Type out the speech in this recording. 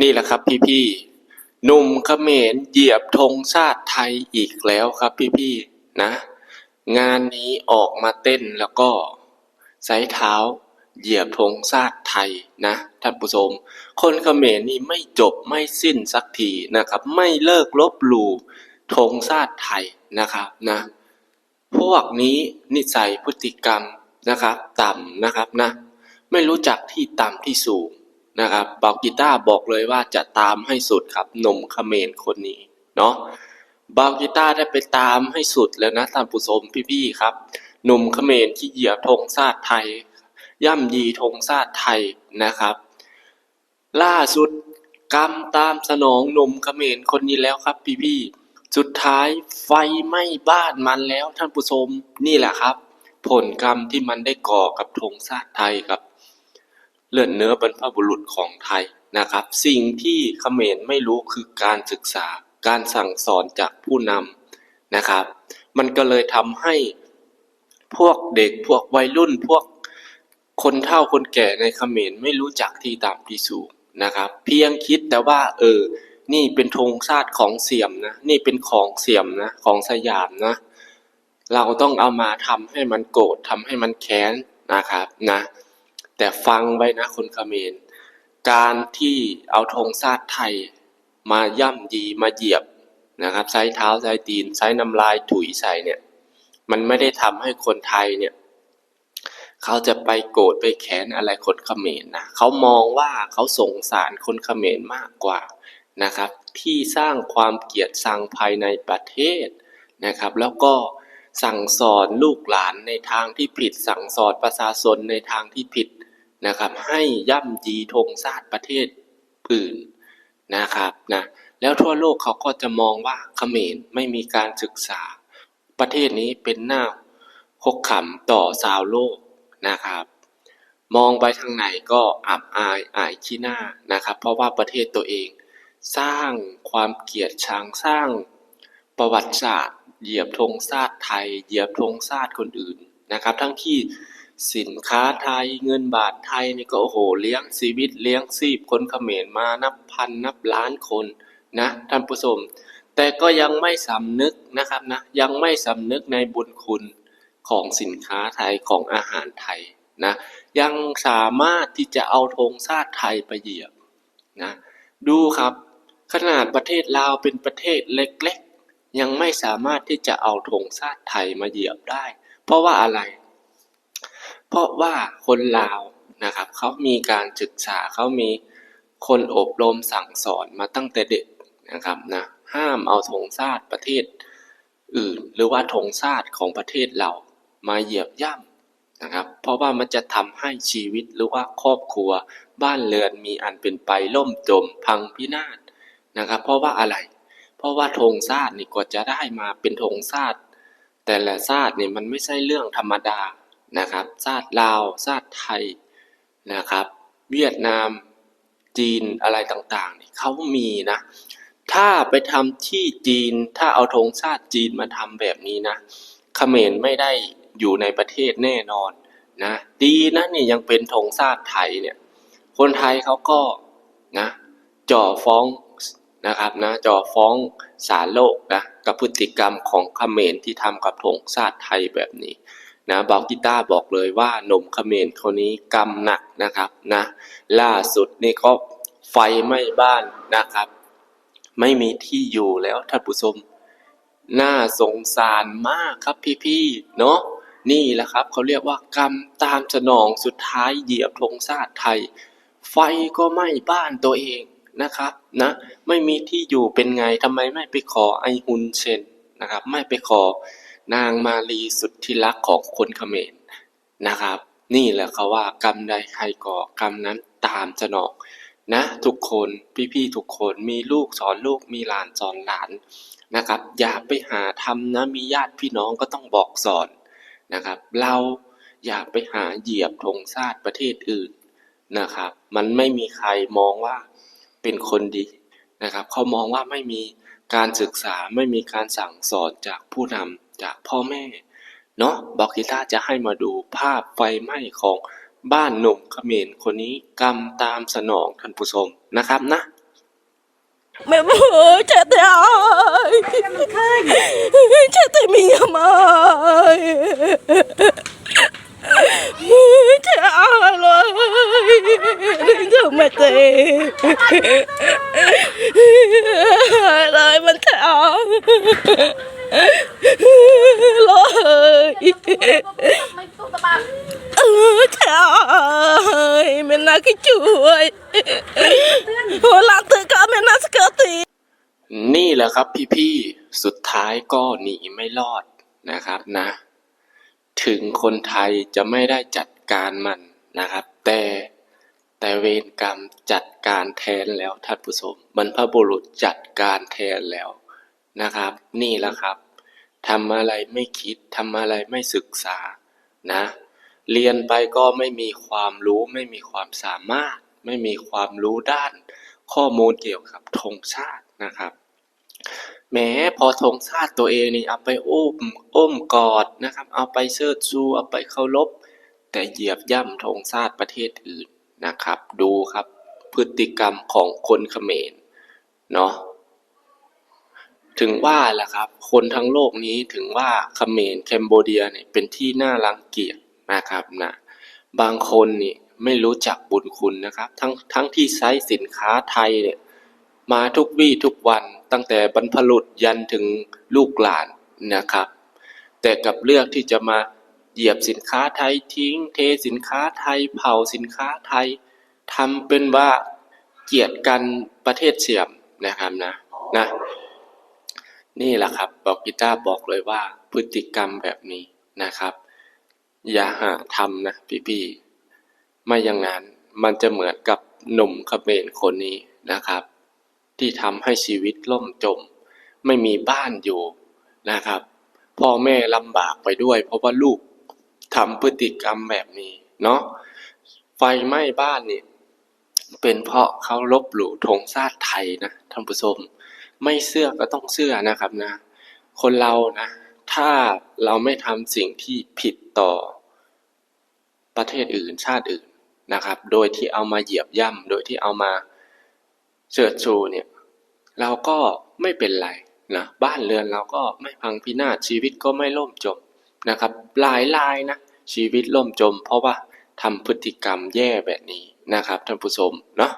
นี่แหละครับพี่ๆหนุ่มเขมรเหยียบธงชาติไทยอีกแล้วครับพี่ๆนะ งานนี้ออกมาเต้นแล้วก็ใช้เท้าเหยียบธงชาติไทยนะท่านผู้ชม คนเขมรนี่ไม่จบไม่สิ้นสักทีนะครับ ไม่เลิกลบหลู่ธงชาติไทยนะครับนะ พวกนี้นิสัยพฤติกรรมนะครับ ต่ำนะครับนะ ไม่รู้จักที่ต่ำที่สูง นะครับเบากีตาร์บอกเลยว่าจะตามให้สุดครับหนุ่มเขมรคนนี้เนาะเบากีตาร์ได้ไปตามให้สุดแล้วนะท่านผู้ชมพี่ๆครับหนุ่มเขมรที่เหยียบธงชาติไทย ย่ำยีธงชาติไทยนะครับ ล่าสุดกรรมตามสนองหนุ่มเขมรคนนี้แล้วครับพี่ๆสุดท้ายไฟไหม้บ้านมันแล้วท่านผู้ชมนี่แหละครับ ผลกรรมที่มันได้ก่อกับธงชาติไทยกับ เลือดเนื้อบรรพบุรุษของไทยนะครับ สิ่งที่เขมรไม่รู้คือการศึกษาการสั่งสอนจากผู้นำนะครับ มันก็เลยทำให้พวกเด็กพวกวัยรุ่นพวกคนเฒ่าคนแก่ในเขมรไม่รู้จักที่ต่ำที่สูงนะครับ เพียงคิดแต่ว่า เออ นี่เป็นธงชาติของเสียมนะ นี่เป็นของเสียมนะ ของสยามนะ เราต้องเอามาทำให้มันโกรธทำให้มันแค้นนะครับนะ แต่ฟังไว้นะคนเขมร การที่เอาธงชาติไทยมาย่ำยีมาเหยียบนะครับใช้เท้าใช้ตีนใช้น้ำลายถุยใส่เนี่ย มันไม่ได้ทำให้คนไทยเนี่ย เขาจะไปโกรธไปแค้นอะไรคนเขมรนะเขามองว่าเขาสงสารคนเขมรมากกว่านะครับ ที่สร้างความเกลียดชังภายในประเทศนะครับ แล้วก็สั่งสอนลูกหลานในทางที่ผิด สั่งสอนประชาชนในทางที่ผิด นะครับ ให้ย่ำยีธงชาติประเทศอื่นนะครับนะแล้วทั่วโลกเขาก็จะมองว่าเขมรไม่มีการศึกษา ประเทศนี้เป็นหน้าคกขำต่อชาวโลกนะครับ มองไปทางไหนก็อับอายอายขี้หน้านะครับ เพราะว่าประเทศตัวเองสร้างความเกลียดชังสร้างประวัติศาสตร์เหยียบธงชาติไทย เหยียบธงชาติคนอื่นนะครับ ทั้งที่ สินค้าไทยเงินบาทไทยนี่ก็โอ้โหเลี้ยงชีวิตเลี้ยงชีพคนเขมรมานับพันนับล้านคนนะท่านผู้ชมแต่ก็ยังไม่สำนึกนะครับนะยังไม่สำนึกในบุญคุณของสินค้าไทยของอาหารไทยนะยังสามารถที่จะเอาธงชาติไทยไปเหยียบนะดูครับขนาดประเทศลาวเป็นประเทศเล็กๆ ยังไม่สามารถที่จะเอาธงชาติไทยมาเหยียบได้ เพราะว่าอะไร ราะว่าคนลาวนะครับเขามีการศึกษาเขามีคนอบรมสั่งสอนมาตั้งแต่เด็กนะครับนะห้ามเอาธงชาติประเทศอื่น หรือว่าธงชาติของประเทศเรามาเหยียบย่ำนะครับ เพราะว่ามันจะทำให้ชีวิตหรือว่าครอบครัวบ้านเรือนมีอันเป็นไปล่มจมพังพินาศนะครับ เพราะว่าอะไร เพราะว่าธงชาตินี่กว่าจะได้มาเป็นธงชาติแต่ละชาตินี่มันไม่ใช่เรื่องธรรมดา นะครับชาติลาวชาติไทยนะครับ เวียดนาม จีนอะไรต่างๆนี่เขามีนะ ถ้าไปทำที่จีนถ้าเอาธงชาติจีนมาทำแบบนี้นะเขมรไม่ได้อยู่ในประเทศแน่นอนนะดีนะนี่ยังเป็นธงชาติไทยเนี่ย คนไทยเขาก็นะจ่อฟ้องนะครับนะจ่อฟ้องศาลโลกนะกับพฤติกรรมของเขมรที่ทำกับธงชาติไทยแบบนี้ นะบอกกีตาร์บอกเลยว่าหนุ่มเขมรคนนี้กรรมหนักนะครับนะล่าสุดนี่ก็ไฟไหม้บ้านนะครับ ไม่มีที่อยู่แล้วท่านผู้ชมน่าสงสารมากครับพี่ๆเนาะนี่แหละครับเขาเรียกว่ากรรมตามสนองสุดท้ายเหยียบธงชาติไทย ไฟก็ไหม้บ้านตัวเองนะครับนะไม่มีที่อยู่เป็นไงทำไมไม่ไปขอไอฮุนเชนนะครับ ไม่ไปขอ นางมาลีสุดที่รักของคนเขมรนะครับ นี่แหละเขาว่ากรรมใดใครก่อกรรมนั้นตามสนองนะทุกคนพี่ๆทุกคนมีลูกสอนลูกมีหลานสอนหลานนะครับ อย่าไปหาทำนะมีญาติพี่น้องก็ต้องบอกสอนนะครับ เราอย่าไปหาเหยียบธงชาติประเทศอื่นนะครับ มันไม่มีใครมองว่าเป็นคนดีนะครับ เขามองว่าไม่มีการศึกษาไม่มีการสั่งสอนจากผู้นำ จากพ่อแม่ เนาะบอกกิตาจะให้มาดูภาพไฟไหม้ของบ้านหนุ่มเขมรคนนี้กรรมตามสนองท่านผู้ชมนะครับนะม่เบื่อจะตายจะตายมีอะไรจะอะไรจะมาเตะอะไรมันจะ นี่แหละครับพี่ๆ สุดท้ายก็หนีไม่รอดนะครับนะ ถึงคนไทยจะไม่ได้จัดการมันนะครับ แต่แต่เวรกรรมจัดการแทนแล้วท่านผู้ชมบรรพบุรุษจัดการแทนแล้ว นะครับ นี่แหละครับทำอะไรไม่คิดทำอะไรไม่ศึกษานะ เรียนไปก็ไม่มีความรู้ไม่มีความสามารถ ไม่มีความรู้ด้าน ข้อมูลเกี่ยวกับธงชาตินะครับแม้พอธงชาติตัวเองนี่เอาไปอุ้มอ้มกอดนะครับ เอาไปเชิดชูเอาไปเคารพแต่เหยียบย่ำธงชาติประเทศอื่นนะครับ ดูครับพฤติกรรมของคนเขมรเนาะ ถึงว่าแหละครับ คนทั้งโลกนี้ถึงว่าเขมรแคนโบเดียเนี่ยเป็นที่น่ารังเกียจนะครับนะบางคนนี่ไม่รู้จักบุญคุณนะครับ ทั้งทั้งที่ใช้สินค้าไทยเนี่ยมาทุกวี่ทุกวันตั้งแต่บรรพบุรุษยันถึงลูกหลานนะครับ แต่กับเลือกที่จะมาเหยียบสินค้าไทยทิ้ง เทสินค้าไทย เผาสินค้าไทยทำเป็นว่าเกลียดกันประเทศเสียมนะครับนะนะ นี่แหละครับบอกกีตาร์บอกเลยว่าพฤติกรรมแบบนี้นะครับ อย่าหาทำนะพี่ๆไม่อย่างนั้นมันจะเหมือนกับหนุ่มขเมรคนนี้นะครับ ที่ทำให้ชีวิตล่มจม ไม่มีบ้านอยู่นะครับ พ่อแม่ลำบากไปด้วย เพราะว่าลูกทำพฤติกรรมแบบนี้เนาะไฟไหม้บ้านนี่เป็นเพราะเขาลบหลู่ธงชาติไทยนะท่านผู้ชม ไม่เชื่อก็ต้องเชื่อนะครับนะ คนเรานะ ถ้าเราไม่ทำสิ่งที่ผิดต่อประเทศอื่นชาติอื่นนะครับ โดยที่เอามาเหยียบย่ำโดยที่เอามาเชิดชูเนี่ย เราก็ไม่เป็นไรนะบ้านเรือนเราก็ไม่พังพินาศชีวิตก็ไม่ล่มจมนะครับ หลายรายนะชีวิตล่มจม เพราะว่าทำพฤติกรรมแย่แบบนี้นะครับท่านผู้ชมเนาะ